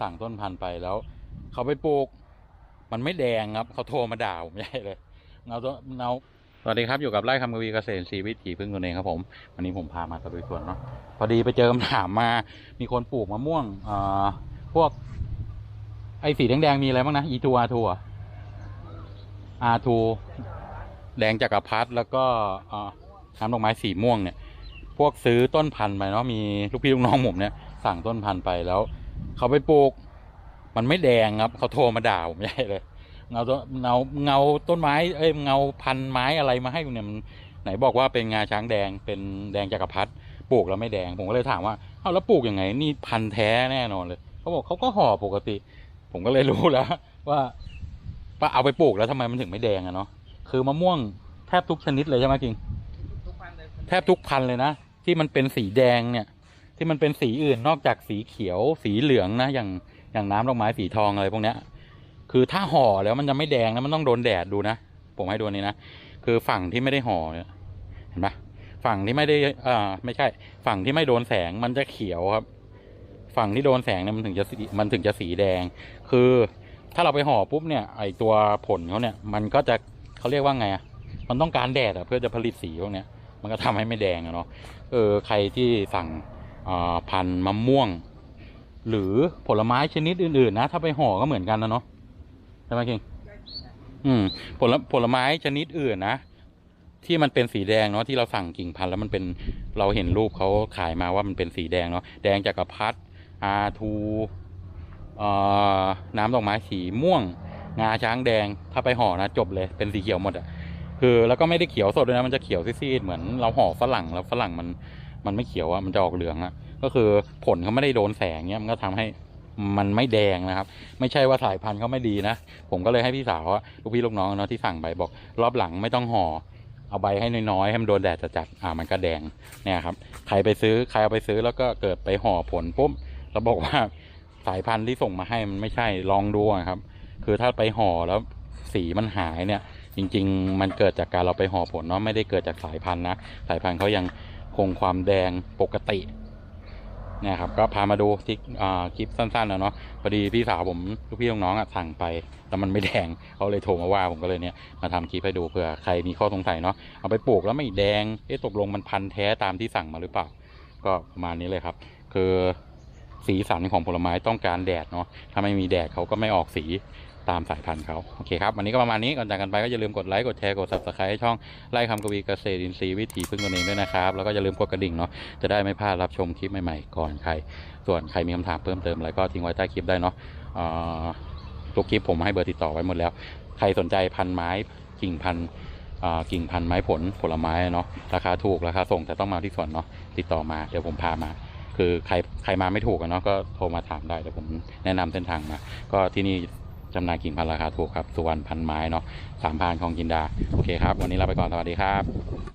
สั่งต้นพันธุ์ไปแล้ว เขาไปปลูก มันไม่แดงครับ เขาโทรมาด่าผมใหญ่เลยเงาตัวเงาสวัสดีครับอยู่กับไร่คำกวีเกษตรศรีวิถีพึ่งตัวเองครับผมวันนี้ผมพามาตะลุยสวนเนาะพอดีไปเจอคำถามมามีคนปลูกมะม่วงเอ่าพวก ไอ้สีแดงๆมีอะไรบ้างนะอีทูอาทูอาทูแดงจักรพรรดิแล้วก็อ่าน้ำดอกไม้สีม่วงเนี่ย พวกซื้อต้นพันธุ์ไปเนาะมีลูกพี่ลูกน้องผมเนี่ยสั่งต้นพันธุ์ไปแล้ว เขาไปปลูก มันไม่แดงครับ เขาโทรมาด่าผมใหญ่เลยเงาต้นเงาเงาต้นไม้เอ้ยเงาพันธุ์ไม้อะไรมาให้กูเนี่ยมันไหนบอกว่าเป็นงาช้างแดงเป็นแดงจักรพรรดิปลูกแล้วไม่แดง ผมก็เลยถามว่าเอ้าแล้วปลูกยังไง นี่พันธุ์แท้แน่นอนเลยเขาบอกเขาก็ห่อปกติ ผมก็เลยรู้แล้วว่าว่าเอาไปปลูกแล้วทำไมมันถึงไม่แดงอะเนาะคือมะม่วงแทบทุกชนิดเลยใช่ไหมกิงทุกพันเลยแทบทุกพันธุ์เลยนะ ที่มันเป็นสีแดงเนี่ย ที่มันเป็นสีอื่นนอกจากสีเขียวสีเหลืองนะอย่างอย่างน้ำดอกไม้สีทองอะไรพวกเนี้ย คือถ้าห่อแล้วมันจะไม่แดงนะมันต้องโดนแดดดูนะผมให้ดูนี้นะคือฝั่งที่ไม่ได้ห่อเนี่ยเห็นปะฝั่งที่ไม่ได้อ่าไม่ใช่ ฝั่งที่ไม่โดนแสงมันจะเขียวครับ ฝั่งที่โดนแสงเนี่ยมันถึงจะสีมันถึงจะสีแดง คือถ้าเราไปห่อปุ๊บเนี่ยไอตัวผลเขาเนี่ยมันก็จะเขาเรียกว่าไงอะมันต้องการแดดอะเพื่อจะผลิตสีพวกเนี้ยมันก็ทำให้ไม่แดงอะเนาะเออใครที่สั่ง พันธุ์มะม่วง หรือผลไม้ชนิดอื่นๆ นะ ถ้าไปห่อก็เหมือนกันนะเนาะใช่ไหมคิงอืมผลผลไม้ชนิดอื่นนะที่มันเป็นสีแดงเนาะที่เราสั่งกิ่งพันธุ์แล้วมันเป็นเราเห็นรูปเขาขายมาว่ามันเป็นสีแดงเนาะแดงจากกระพัดอาทูเอ่อน้ำดอกไม้สีม่วง งาช้างแดงถ้าไปห่อนะจบเลยเป็นสีเขียวหมดอะคือแล้วก็ไม่ได้เขียวสดด้วยนะมันจะเขียวซีดๆเหมือนเราห่อฝรั่งแล้วฝรั่งมัน มันไม่เขียวอะมันจะออกเหลืองอะก็คือผลเขาไม่ได้โดนแสงเนี้ยมันก็ทำให้มันไม่แดงนะครับ ไม่ใช่ว่าสายพันธุ์เขาไม่ดีนะ ผมก็เลยให้พี่สาวอะลูกพี่ลูกน้องเนาะที่สั่งไปบอก รอบหลังไม่ต้องห่อเอาใบให้น้อยๆให้มันโดนแดดจัดๆอ่ามันก็แดงเนี่ยครับใครไปซื้อใครเอาไปซื้อแล้วก็เกิดไปห่อผลปุ๊บแล้วบอกว่าสายพันธุ์ที่ส่งมาให้มันไม่ใช่ลองดูอะครับ คือถ้าไปห่อแล้วสีมันหายเนี่ย จริง ๆ มันเกิดจากการเราไปห่อผลเนาะไม่ได้เกิดจากสายพันธุ์นะสายพันธุ์เขายัง คงความแดงปกติเนี่ยครับก็พามาดูที่คลิปสั้นๆนะเนาะพอดีพี่สาวผมลูกพี่ลูกน้องอะสั่งไปแล้วมันไม่แดงเขาเลยโทรมาว่าผมก็เลยเนี่ยมาทำคลิปให้ดูเผื่อใครมีข้อสงสัยเนาะเอาไปปลูกแล้วไม่แดงเอ๊ะตกลงมันพันธุ์แท้ตามที่สั่งมาหรือเปล่า ก็ประมาณนี้เลยครับ คือสีสันของผลไม้ต้องการแดดเนาะถ้าไม่มีแดดเขาก็ไม่ออกสี ตามสายพันธุ์เขาโอเคครับ วันนี้ก็ประมาณนี้ก่อนจากกันไปก็อย่าลืมกดไลค์กดแชร์กด subscribe ให้ช่องไล่คำกวีเกษตรอินทรีย์วิถีพึ่งตนเองด้วยนะครับ แล้วก็อย่าลืมกดกระดิ่งเนาะจะได้ไม่พลาดรับชมคลิปใหม่ๆก่อนใคร ส่วนใครมีคำถามเพิ่มเติมอะไรก็ทิ้งไว้ใต้คลิปได้เนาะทุกคลิปผมให้เบอร์ติดต่อไว้หมดแล้ว ใครสนใจพันไม้กิ่งพันกิ่งพันไม้ผลผลไม้เนาะราคาถูกราคาส่งแต่ต้องมาที่สวนเนาะติดต่อมาเดี๋ยวผมพามาคือใครใครมาไม่ถูกเนาะก็โทรมาถามได้เดี๋ยวผมแนะนำเส้นทางมาก็ที่นี่ จำหน่ายกิ่งพันธุ์ราคาถูกครับสุวรรณพันไม้เนาะสามพันของกินดา โอเคครับ วันนี้ลาไปก่อน สวัสดีครับ